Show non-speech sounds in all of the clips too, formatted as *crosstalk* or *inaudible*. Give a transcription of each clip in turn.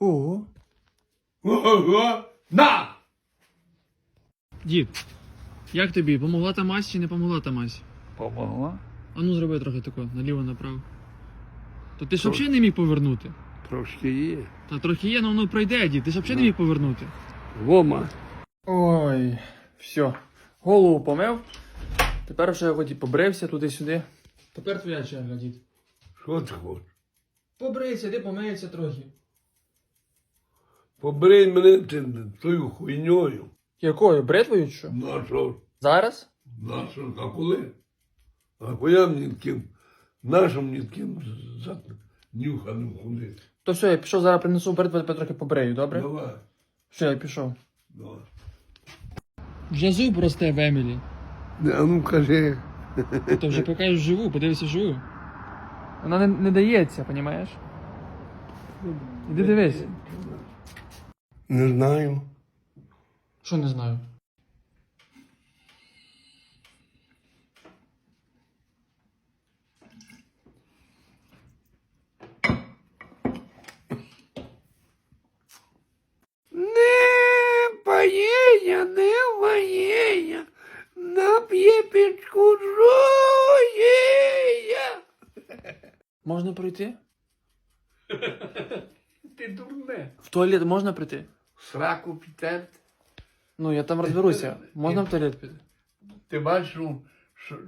Ого. Ого! На! Дід, як тобі? Помогла та мазь чи не помогла та мазь? Помогла? А ну зроби трохи тако, наліво направо. То ти ж взагалі не міг повернути. Трошки є. Та трохи є, але воно пройде, дід. Ти ж взагалі не міг повернути. Вома. Ой, все. Голову помив. Тепер вже хоч і побрився туди-сюди. Тепер твоя черга, дід. Що ти хочеш? Побрийся, ти помиється трохи. Побрий мене тою хуйньою. Якою? Бритвою чи що? На що? Зараз? На що? А коли? А коли мені таким, нашим за нюханим ходити? То все, я пішов, зараз принесу бритву, тебе трохи побрею, добре? Давай. Все, я пішов. Давай. Вже зуб росте в Емілі. А ну кажи. То вже покажеш живу, подивися живу. Вона не, не дається, понімаєш? Іди дивись. Не знаю. Що не знаю? Не паєя, не ваєя, нап'є пічку жуєя. Можна пройти? *laughs* Ти дурне. В туалет можна прийти? Сраку підтерти. Ну, я там розберуся. Можна в туалет піти? Ти бачиш, ну, що,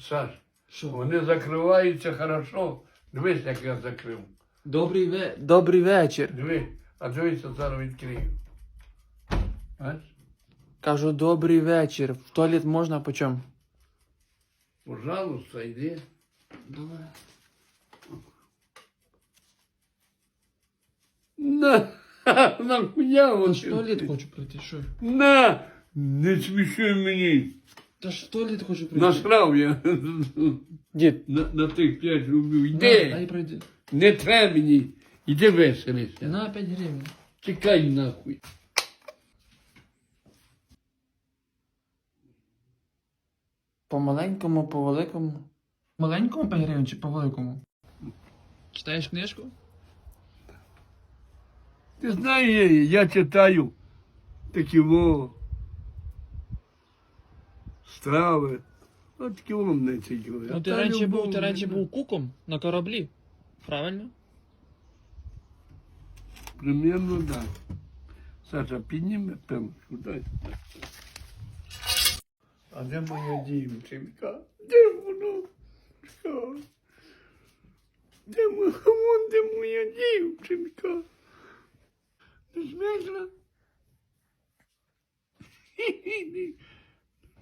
Саш, Що? вони закриваються хорошо. Дивись, як я закрив. Добрий, ве... Добрий вечір. Диви, а дивися, зараз відкрию. Бачиш? Кажу, добрий вечір. В туалет можна по чому? Пожалуйста, йди. Давай. На, *laughs* нахуя ж в туалет хочу прийти, що? На, не смішуй мені. Та ж в туалет хочу прийти. Насрав я Дід, на, на тих 5 рублів. на, дай пройди. не треба мені. Іди веселися. На 5 гривень. Тікай нахуй. По маленькому, по великому. Маленькому 5 гривень чи по великому? Читаєш книжку? Ти знаєш, я читаю такі во страви. От такі во мене цікаві. Ну ти раніше був, ти раніше був куком на кораблі. Правильно? Примерно так. Саша, підніме пенку, дай. А де моя дівчинка? Де воно? Що? Де моя, де моя дівчинка?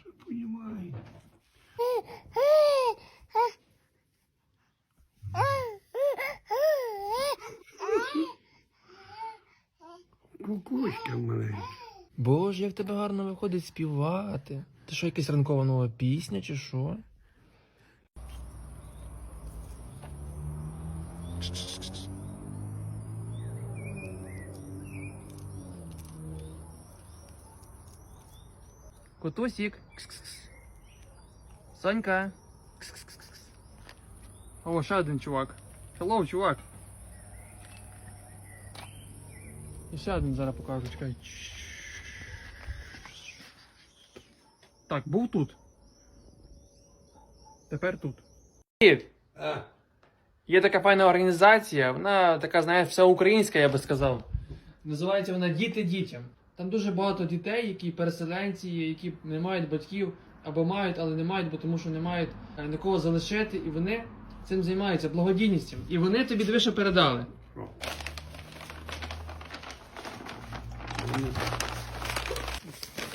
Що понімає? Кукушка маленька. Боже, як тебе гарно виходить співати. Ти що, якась ранкова нова пісня чи що? Котусік. Кс-кс-кс. Сонька. Кс-кс-кс-кс. О, ще один чувак. Hello, чувак. І ще один зараз покажу, чекай. Так, був тут. Тепер тут. А, Є така файна організація, вона така, знаєш, всеукраїнська, я би сказав. Називається вона Діти дітям. Там дуже багато дітей, які переселенці, які не мають батьків, або мають, але не мають, бо тому що не мають е, нікого залишити, і вони цим займаються благодійністю. І вони тобі що передали.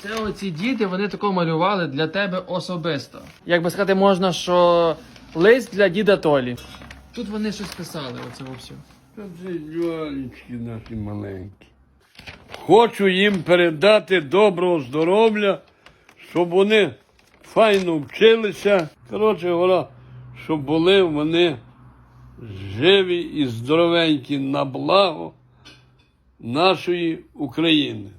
Це оці діти, вони тако малювали для тебе особисто. Як би сказати, можна, що лист для діда Толі. Тут вони щось писали, оце все. Та це дюалічки наші маленькі. Хочу їм передати доброго здоров'я, щоб вони файно вчилися. Коротше говоря, щоб були вони живі і здоровенькі на благо нашої України.